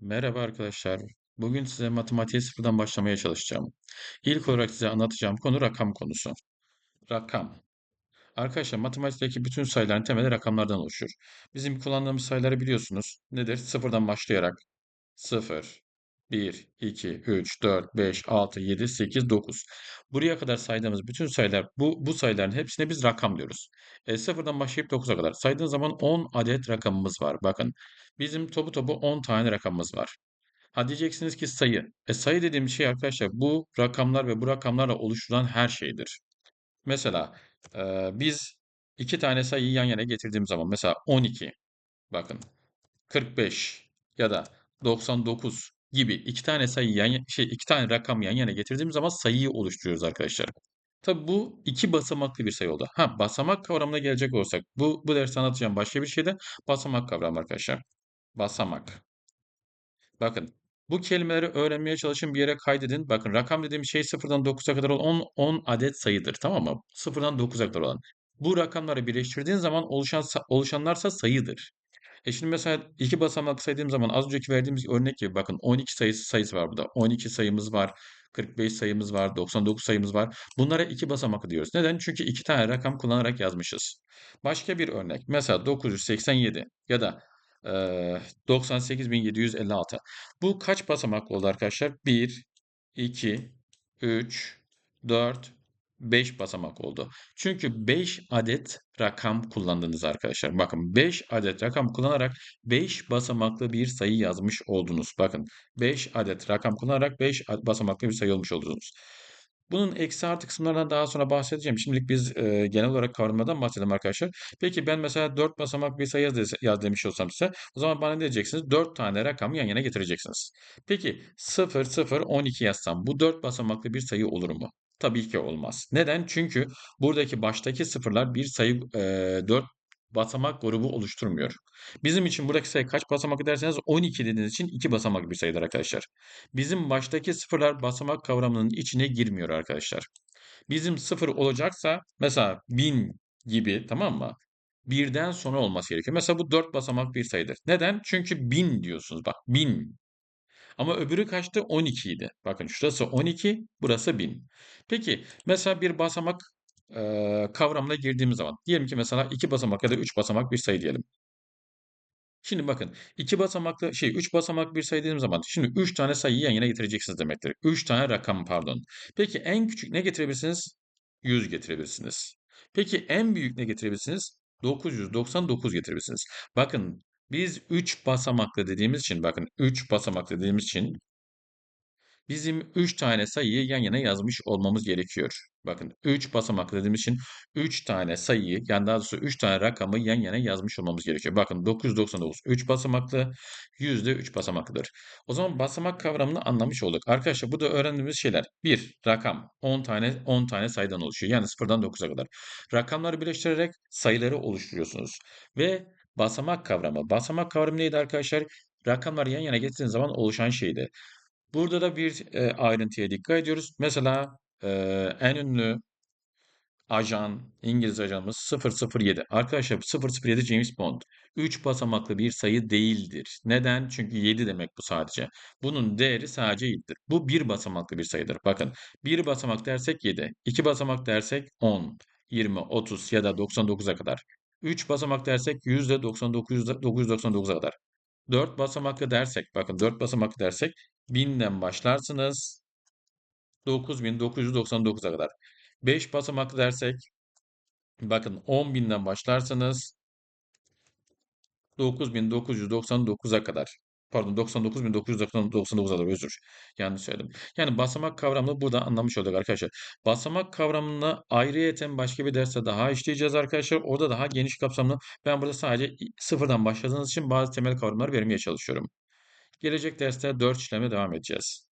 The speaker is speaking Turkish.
Merhaba arkadaşlar. Bugün size matematiğe sıfırdan başlamaya çalışacağım. İlk olarak size anlatacağım konu rakam konusu. Rakam. Arkadaşlar matematikteki bütün sayıların temeli rakamlardan oluşur. Bizim kullandığımız sayıları biliyorsunuz. Nedir? Sıfırdan başlayarak 0, 1, 2, 3, 4, 5, 6, 7, 8, 9. Buraya kadar saydığımız bütün sayılar, bu, bu sayıların hepsine biz rakam diyoruz. E, sıfırdan başlayıp 9'a kadar saydığın zaman 10 adet rakamımız var. Bakın bizim topu topu 10 tane rakamımız var. Ha diyeceksiniz ki sayı. E sayı dediğim şey arkadaşlar bu rakamlar ve bu rakamlarla oluşturulan her şeydir. Mesela e, biz iki tane sayıyı yan yana getirdiğimiz zaman mesela 12 bakın 45 ya da 99 gibi iki tane sayı yan şey iki tane rakam yan yana getirdiğimiz zaman sayıyı oluşturuyoruz arkadaşlar. Tabi bu iki basamaklı bir sayı oldu. Ha basamak kavramına gelecek olursak bu bu derste anlatacağım başka bir şey de basamak kavramı arkadaşlar. Basamak. Bakın bu kelimeleri öğrenmeye çalışın bir yere kaydedin. Bakın rakam dediğim şey sıfırdan 9'a kadar olan 10, 10 adet sayıdır tamam mı? Sıfırdan 9'a kadar olan. Bu rakamları birleştirdiğin zaman oluşan oluşanlarsa sayıdır. E şimdi mesela iki basamak saydığım zaman az önceki verdiğimiz örnek gibi bakın 12 sayısı sayısı var burada. 12 sayımız var. 45 sayımız var, 99 sayımız var. Bunlara iki basamaklı diyoruz. Neden? Çünkü iki tane rakam kullanarak yazmışız. Başka bir örnek. Mesela 987 ya da Eee, 98.756. Bu kaç basamaklı oldu arkadaşlar? 1, 2, 3, 4, 5 basamak oldu. Çünkü 5 adet rakam kullandınız arkadaşlar. Bakın 5 adet rakam kullanarak 5 basamaklı bir sayı yazmış oldunuz. Bakın 5 adet rakam kullanarak 5 basamaklı bir sayı olmuş oldunuz. Bunun eksi artı kısımlarından daha sonra bahsedeceğim. Şimdilik biz e, genel olarak kavramlardan bahsedelim arkadaşlar. Peki ben mesela 4 basamak bir sayı yaz, yaz demiş olsam size o zaman bana ne diyeceksiniz? 4 tane rakamı yan yana getireceksiniz. Peki 0, 0, 12 yazsam bu 4 basamaklı bir sayı olur mu? Tabii ki olmaz. Neden? Çünkü buradaki baştaki sıfırlar bir sayı e, 4 basamak grubu oluşturmuyor. Bizim için buradaki sayı kaç basamak derseniz 12 dediğiniz için 2 basamak bir sayıdır arkadaşlar. Bizim baştaki sıfırlar basamak kavramının içine girmiyor arkadaşlar. Bizim sıfır olacaksa mesela 1000 gibi tamam mı? Birden sonra olması gerekiyor. Mesela bu 4 basamak bir sayıdır. Neden? Çünkü 1000 diyorsunuz. Bak 1000. Ama öbürü kaçtı? 12 idi. Bakın şurası 12, burası 1000. Peki mesela bir basamak e, kavramına girdiğimiz zaman diyelim ki mesela 2 basamak ya da 3 basamak bir sayı diyelim. Şimdi bakın 2 basamaklı şey 3 basamak bir sayı dediğim zaman şimdi 3 tane sayıyı yan yana getireceksiniz demektir. 3 tane rakam pardon. Peki en küçük ne getirebilirsiniz? 100 getirebilirsiniz. Peki en büyük ne getirebilirsiniz? 999 getirebilirsiniz. Bakın biz 3 basamaklı dediğimiz için bakın 3 basamaklı dediğimiz için bizim 3 tane sayıyı yan yana yazmış olmamız gerekiyor. Bakın 3 basamaklı dediğimiz için 3 tane sayıyı yani daha doğrusu 3 tane rakamı yan yana yazmış olmamız gerekiyor. Bakın 999 3 basamaklı, 100 de 3 basamaklıdır. O zaman basamak kavramını anlamış olduk. Arkadaşlar bu da öğrendiğimiz şeyler. 1 rakam 10 tane 10 tane sayıdan oluşuyor. Yani 0'dan 9'a kadar. Rakamları birleştirerek sayıları oluşturuyorsunuz. Ve basamak kavramı. Basamak kavramı neydi arkadaşlar? Rakamları yan yana getirdiğiniz zaman oluşan şeydi. Burada da bir e, ayrıntıya dikkat ediyoruz. Mesela e, en ünlü ajan, İngiliz ajanımız 007. Arkadaşlar 007 James Bond. 3 basamaklı bir sayı değildir. Neden? Çünkü 7 demek bu sadece. Bunun değeri sadece 7'dir. Bu bir basamaklı bir sayıdır. Bakın bir basamak dersek 7. 2 basamak dersek 10, 20, 30 ya da 99'a kadar. 3 basamak dersek %99'a kadar. 4 basamaklı dersek, bakın 4 basamaklı dersek 1000'den başlarsınız 9999'a kadar. 5 basamaklı dersek bakın 10.000'den başlarsanız 9999'a kadar. Pardon 99.999'a kadar özür. Yanlış söyledim. Yani basamak kavramını burada anlamış olduk arkadaşlar. Basamak kavramını ayrıyeten başka bir derste daha işleyeceğiz arkadaşlar. Orada daha geniş kapsamlı. Ben burada sadece sıfırdan başladığınız için bazı temel kavramları vermeye çalışıyorum. Gelecek derste 4 işleme devam edeceğiz.